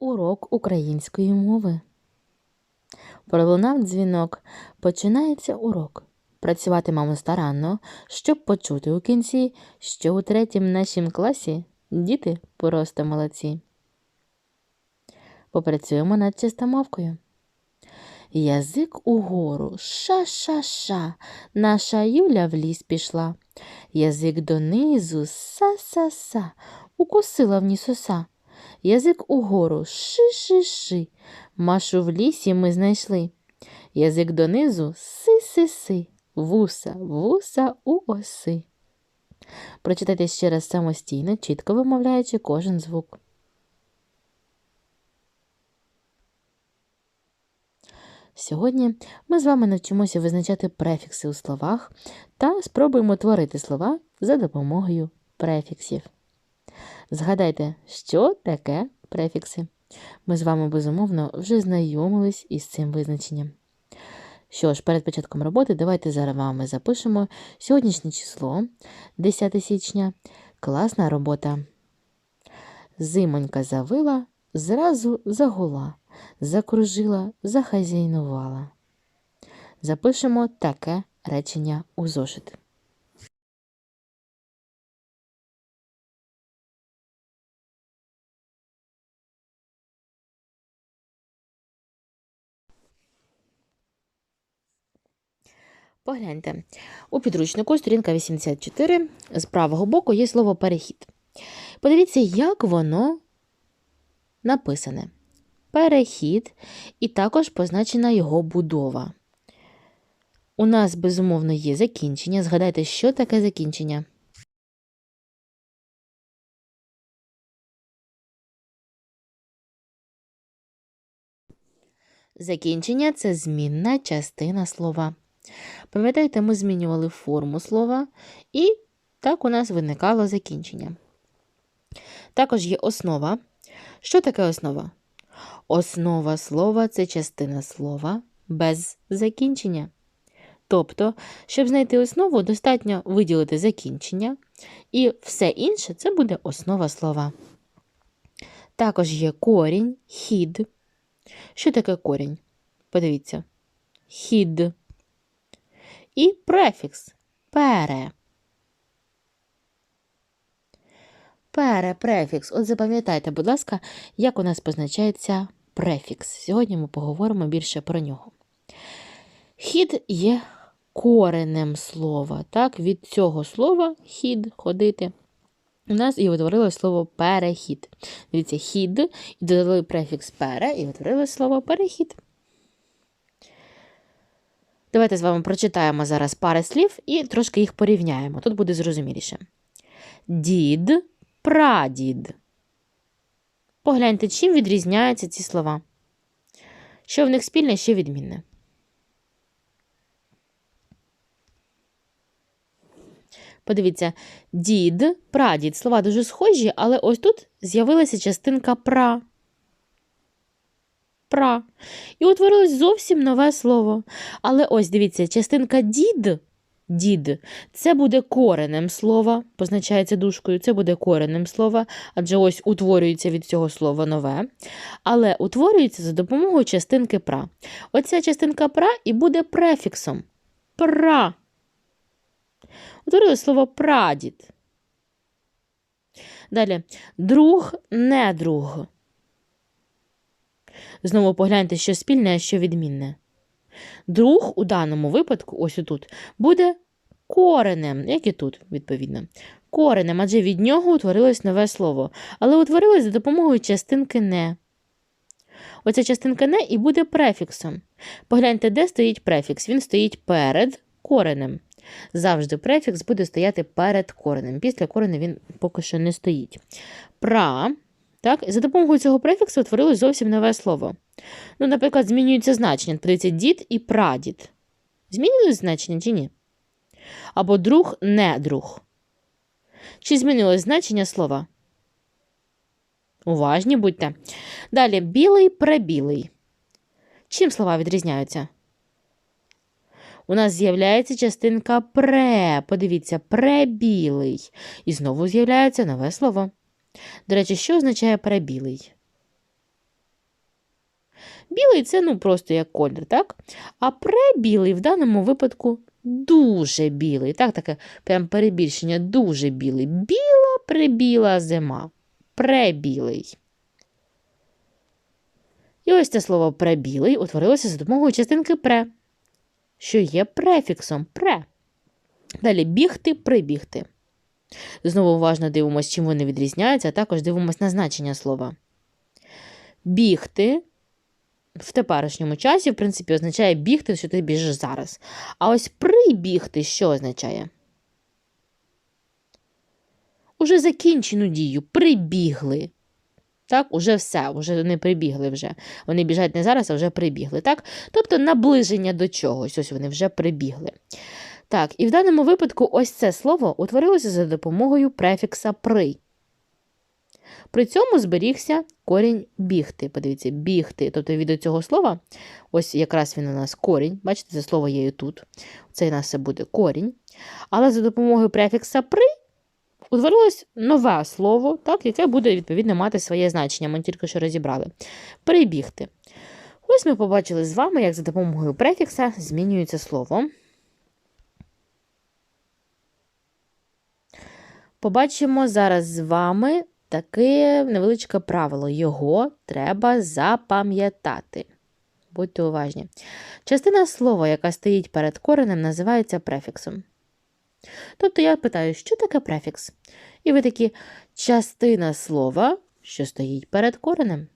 Урок української мови. Пролунав дзвінок. Починається урок. Працюватимемо старанно, щоб почути у кінці, що у третім нашім класі діти просто молодці. Попрацюємо над чистомовкою. Язик угору, ша-ша-ша, наша Юля в ліс пішла. Язик донизу, са-са-са, укусила в ніс оса. Язик угору, ши-ши-ши, Машу в лісі ми знайшли. Язик донизу, си-си-си, вуса, вуса у оси. Прочитайте ще раз самостійно, чітко вимовляючи кожен звук. Сьогодні ми з вами навчимося визначати префікси у словах та спробуємо творити слова за допомогою префіксів. Згадайте, що таке префікси. Ми з вами, безумовно, вже знайомились із цим визначенням. Що ж, перед початком роботи давайте зараз вами запишемо сьогоднішнє число 10 січня. Класна робота. Зимонька завила, зразу загула, закружила, захазяйнувала. Запишемо таке речення у зошит. Погляньте. У підручнику сторінка 84 з правого боку є слово перехід. Подивіться, як воно написане. Перехід, і також позначена його будова. У нас, безумовно, є закінчення. Згадайте, що таке закінчення. Закінчення це змінна частина слова. Пам'ятаєте, ми змінювали форму слова, і так у нас виникало закінчення. Також є основа. Що таке основа? Основа слова це частина слова без закінчення. Тобто, щоб знайти основу, достатньо виділити закінчення, і все інше це буде основа слова. Також є корінь, хід. Що таке корінь? Подивіться. Хід і префікс пере. Пере, префікс. От запам'ятайте, будь ласка, як у нас позначається префікс. Сьогодні ми поговоримо більше про нього. Хід є коренем слова. Так, Від цього слова хід ходити. У нас і утворилось слово перехід. Дивіться, хід, і додали префікс пере, і утворилось слово перехід. Давайте з вами прочитаємо зараз пари слів і трошки їх порівняємо. Тут буде зрозуміліше. Дід, прадід. Погляньте, чим відрізняються ці слова. Що в них спільне, що відмінне. Подивіться, дід, прадід. Слова дуже схожі, але ось тут з'явилася частинка пра пра. І утворилось зовсім нове слово. Але ось дивіться, частинка дід. Дід, це буде коренем слова, позначається дужкою, це буде коренем слова, адже ось утворюється від цього слова нове. Але утворюється за допомогою частинки пра. Оця частинка пра і буде префіксом. Пра. Утворилось слово прадід. Далі друг, не друг. Знову погляньте, що спільне, а що відмінне. Друг у даному випадку, ось тут, буде коренем, як і тут, відповідно. Коренем, адже від нього утворилось нове слово, але утворилось за допомогою частинки не. Оця частинка не і буде префіксом. Погляньте, де стоїть префікс. Він стоїть перед коренем. Завжди префікс буде стояти перед коренем. Після коренем він поки що не стоїть. Пра так? І за допомогою цього префіксу утворилось зовсім нове слово. Ну, Наприклад, змінюється значення. Подивіться, дід і прадід. Змінилось значення чи ні? Або друг не друг. Чи змінилось значення слова? Уважні будьте. Далі білий пребілий. Чим слова відрізняються? У нас з'являється частинка пре. Подивіться, пребілий. І знову з'являється нове слово. До речі, що означає перебілий? Білий це ну просто як колір, так? А пребілий в даному випадку дуже білий. Так, таке прям перебільшення, дуже білий. Біла прибіла зима. Пребілий. І ось це слово пребілий утворилося за допомогою частинки пре, що є префіксом пре. Далі бігти, прибігти. Знову уважно дивимося, чим вони відрізняються, а також дивимося на значення слова. Бігти в теперішньому часі, в принципі, означає бігти, що ти біжиш зараз. А ось прибігти що означає? Уже закінчену дію, прибігли. Так, уже все, вже вони прибігли вже. Вони біжать не зараз, а вже прибігли. Так? Тобто наближення до чогось, ось вони вже прибігли. Так, і в даному випадку ось це слово утворилося за допомогою префікса при. При цьому зберігся корінь бігти. Подивіться, бігти. Тобто від цього слова, ось якраз він у нас корінь. Бачите, це слово є і тут. Це у нас це буде корінь. Але за допомогою префікса при утворилось нове слово, так, яке буде, відповідно, мати своє значення. Ми тільки що розібрали. Прибігти. Ось ми побачили з вами, як за допомогою префікса змінюється слово. Побачимо зараз з вами таке невеличке правило. Його треба запам'ятати. Будьте уважні. Частина слова, яка стоїть перед коренем, називається префіксом. Тобто я питаю, що таке префікс? І ви такі частина слова, що стоїть перед коренем.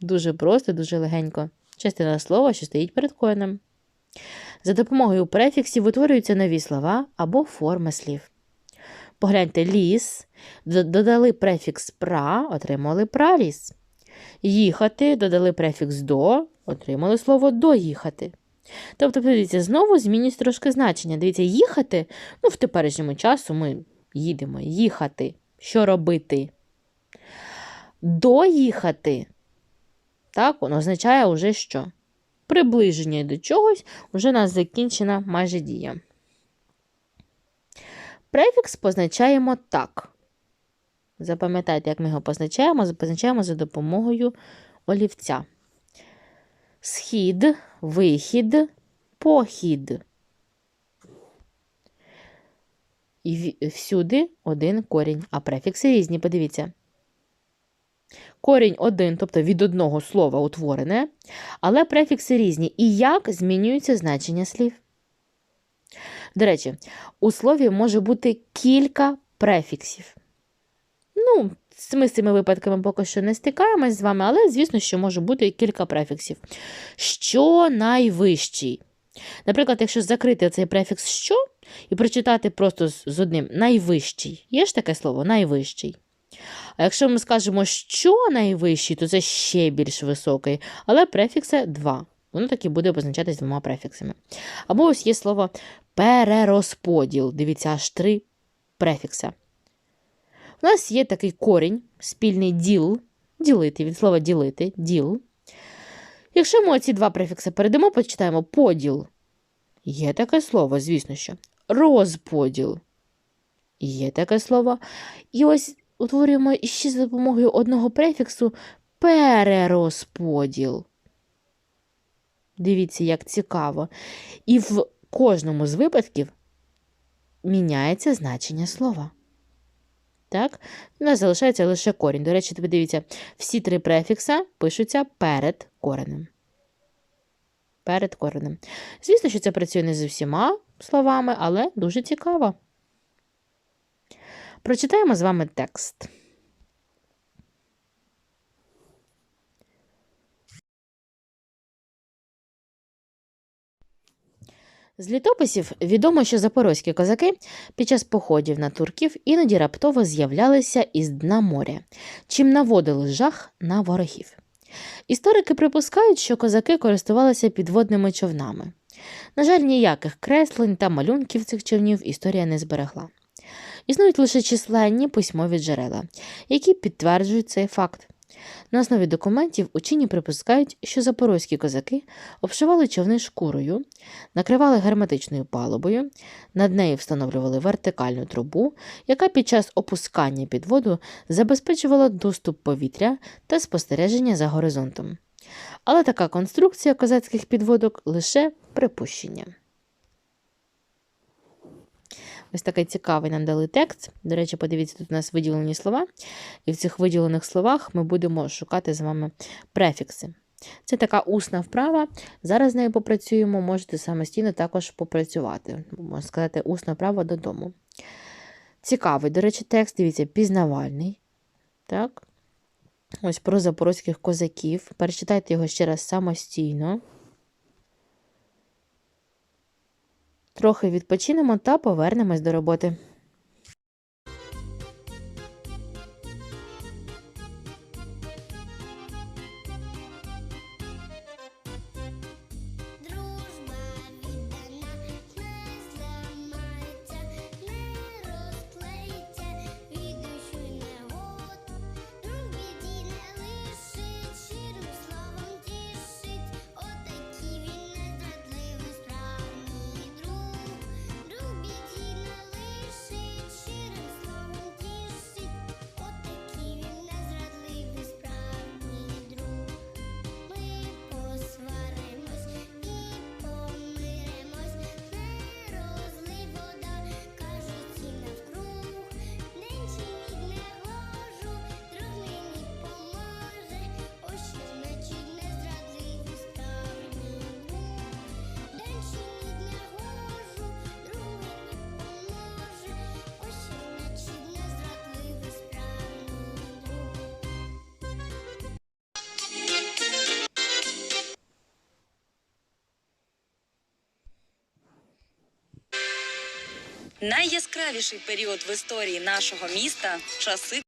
Дуже просто, дуже легенько. Частина слова, що стоїть перед коренем. За допомогою префіксів утворюються нові слова або форми слів. Погляньте ліс, додали префікс пра, отримали праліс. Їхати, додали префікс до, отримали слово доїхати. Тобто, дивіться, знову змінюють трошки значення. Дивіться, їхати, ну, в теперішньому часу ми їдемо, їхати. Що робити? Доїхати. Так, воно означає уже що? Приближення до чогось, вже у нас закінчена майже дія. Префікс позначаємо так. Запам'ятайте, як ми його позначаємо, позначаємо за допомогою олівця. Схід, вихід, похід. І всюди один корінь, а префікси різні, подивіться. Корінь один, тобто від одного слова утворене, але префікси різні. І як змінюється значення слів? До речі, у слові може бути кілька префіксів. Ну, ми з цими випадками поки що не стикаємось з вами, але, звісно, що може бути кілька префіксів. Що найвищий? Наприклад, якщо закрити цей префікс що і прочитати просто з одним найвищий. Є ж таке слово найвищий. А якщо ми скажемо, що найвищий, то це ще більш високий, але префікса два. Воно таки буде позначатись двома префіксами. Або ось є слово перерозподіл. Дивіться, аж три префікса. У нас є такий корінь, спільний діл, ділити, від слова ділити, діл. Якщо ми оці два префікси передамо, почитаємо поділ. Є таке слово, звісно що. Розподіл. Є таке слово. І ось утворюємо ще за допомогою одного префіксу перерозподіл. Дивіться, як цікаво. І в кожному з випадків міняється значення слова. Так? У нас залишається лише корінь. До речі, дивіться, всі три префікса пишуться перед коренем. Перед коренем. Звісно, що це працює не з усіма словами, але дуже цікаво. Прочитаємо з вами текст. З літописів відомо, що запорозькі козаки під час походів на турків іноді раптово з'являлися із дна моря, чим наводили жах на ворогів. Історики припускають, що козаки користувалися підводними човнами. На жаль, ніяких креслень та малюнків цих човнів історія не зберегла. Існують лише численні письмові джерела, які підтверджують цей факт. На основі документів учені припускають, що запорозькі козаки обшивали човни шкурою, накривали герметичною палубою, над нею встановлювали вертикальну трубу, яка під час опускання під воду забезпечувала доступ повітря та спостереження за горизонтом. Але така конструкція козацьких підводок лише припущення. Ось такий цікавий нам дали текст. До речі, подивіться, тут у нас виділені слова, і в цих виділених словах ми будемо шукати з вами префікси. Це така усна вправа. Зараз з нею попрацюємо, можете самостійно також попрацювати. Можна сказати, усна вправа додому. Цікавий, до речі, текст, дивіться, пізнавальний. Так? Ось про запорозьких козаків. Перечитайте його ще раз самостійно. Трохи відпочинемо та повернемось до роботи. Найяскравіший період в історії нашого міста часи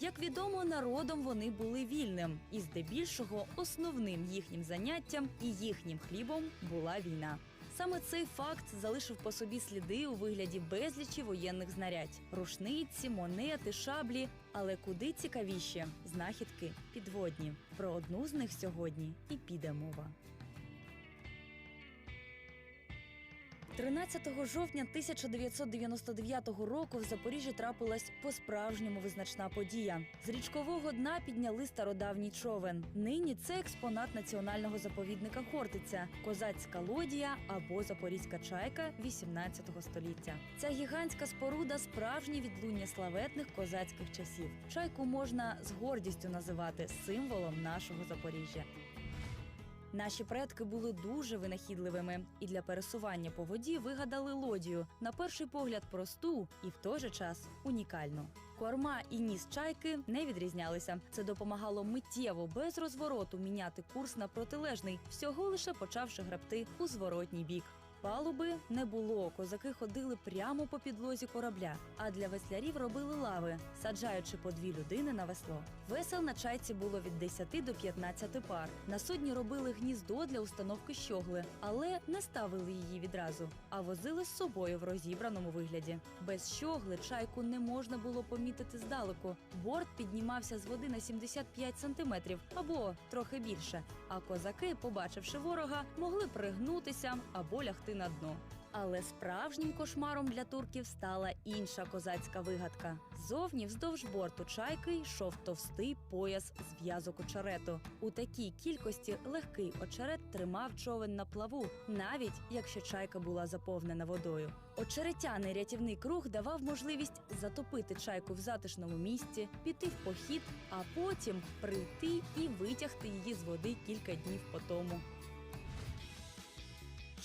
Як відомо, народом вони були вільним, і здебільшого основним їхнім заняттям і їхнім хлібом була війна. Саме цей факт залишив по собі сліди у вигляді безлічі воєнних знарядь: рушниці, монети, шаблі. Але куди цікавіші знахідки підводні. Про одну з них сьогодні і піде мова. 13 жовтня 1999 року в Запоріжжі трапилась по-справжньому визначна подія. З річкового дна підняли стародавній човен. Нині це експонат національного заповідника Хортиця, козацька лодія або запорізька чайка 18 століття. Ця гігантська споруда справжнє відлуння славетних козацьких часів. Чайку можна з гордістю називати символом нашого Запоріжжя. Наші предки були дуже винахідливими і для пересування по воді вигадали лодію на перший погляд просту і в той же час унікальну. Корма і ніс чайки не відрізнялися. Це допомагало миттєво без розвороту міняти курс на протилежний, всього лише почавши гребти у зворотній бік. Палуби не було. Козаки ходили прямо по підлозі корабля, а для веслярів робили лави, саджаючи по дві людини на весло. Весел на чайці було від 10 до 15 пар. На судні робили гніздо для установки щогли, але не ставили її відразу, а возили з собою в розібраному вигляді. Без щогли чайку не можна було помітити здалеку. Борт піднімався з води на 75 сантиметрів або трохи більше. А козаки, побачивши ворога, могли пригнутися або лягти на дно. Але справжнім кошмаром для турків стала інша козацька вигадка. Зовні вздовж борту чайки йшов товстий пояс з в'язок очерету. У такій кількості легкий очерет тримав човен на плаву, навіть якщо чайка була заповнена водою. Очеретяний рятівний круг давав можливість затопити чайку в затишному місці, піти в похід, а потім прийти і витягти її з води кілька днів по тому.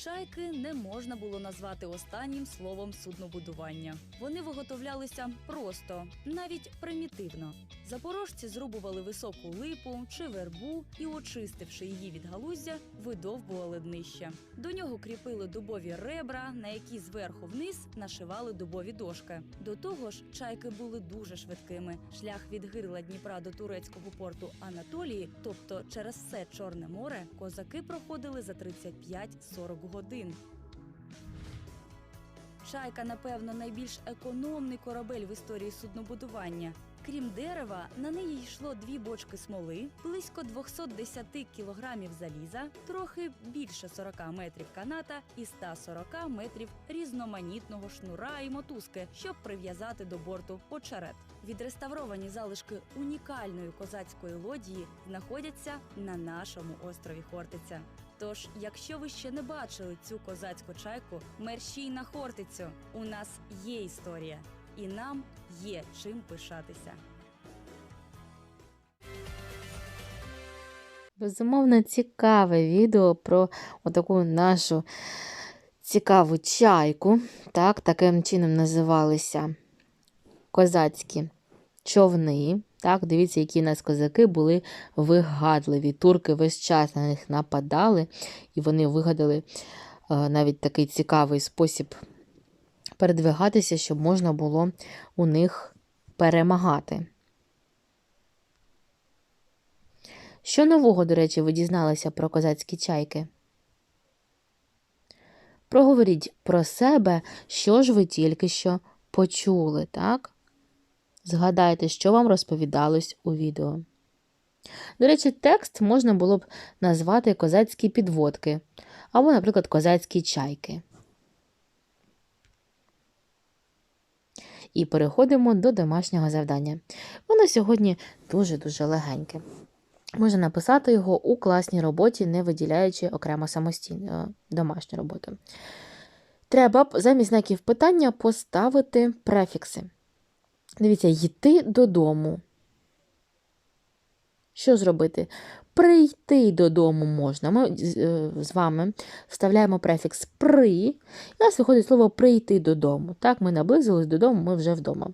Чайки не можна було назвати останнім словом суднобудування. Вони виготовлялися просто, навіть примітивно. Запорожці зрубували високу липу чи вербу і, очистивши її від галуздя, видовбували днище. До нього кріпили дубові ребра, на які зверху вниз нашивали дубові дошки. До того ж, чайки були дуже швидкими. Шлях від гирла Дніпра до турецького порту Анатолії, тобто через все Чорне море, козаки проходили за 35-40 годин. Чайка, напевно, найбільш економний корабель в історії суднобудування. Крім дерева, на неї йшло дві бочки смоли, близько 210 кілограмів заліза, трохи більше 40 метрів каната і 140 метрів різноманітного шнура і мотузки, щоб прив'язати до борту очерет. Відреставровані залишки унікальної козацької лодії знаходяться на нашому острові Хортиця. Тож, якщо ви ще не бачили цю козацьку чайку, мерщій на Хортицю. У нас є історія, і нам є чим пишатися. Безумовно, цікаве відео про отаку нашу цікаву чайку. Так, таким чином називалися козацькі човни. Так, дивіться, які у нас козаки були вигадливі. Турки весь час на них нападали, і вони вигадали е, навіть такий цікавий спосіб передвигатися, щоб можна було у них перемагати. Що нового, до речі, ви дізналися про козацькі чайки? Проговоріть про себе, що ж ви тільки що почули, так? Згадайте, що вам розповідалось у відео. До речі, текст можна було б назвати козацькі підводки або, наприклад, козацькі чайки. І переходимо до домашнього завдання. Воно сьогодні дуже-дуже легеньке. Можна написати його у класній роботі, не виділяючи окремо самостійну е, домашню роботу. Треба б замість знаків питання поставити префікси. Дивіться, йти додому. Що зробити? Прийти додому можна. Ми е, з вами вставляємо префікс при, і у нас виходить слово прийти додому. Так, ми наблизились додому, ми вже вдома.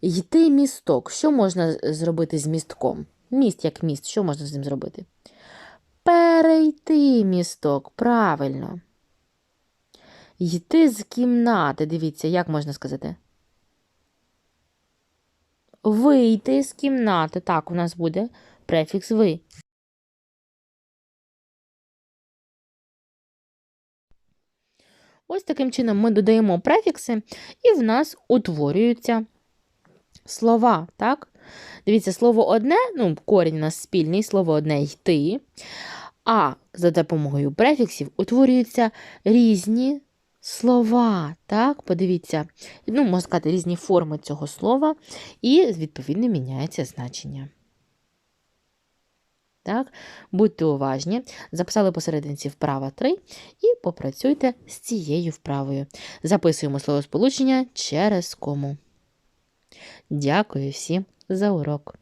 Йти місток. Що можна зробити з містком? Міст як міст, що можна з ним зробити? Перейти місток, правильно. Йти з кімнати. Дивіться, як можна сказати? Вийти з кімнати. Так, у нас буде префікс ви. Ось таким чином ми додаємо префікси, і в нас утворюються слова, так? Дивіться, слово одне, ну, корінь у нас спільний, слово одне йти, а за допомогою префіксів утворюються різні слова. Так, подивіться, ну, можна сказати, різні форми цього слова, і, відповідно, міняється значення. Так, будьте уважні, записали посерединці вправа 3 і попрацюйте з цією вправою. Записуємо словосполучення через кому. Дякую всім за урок.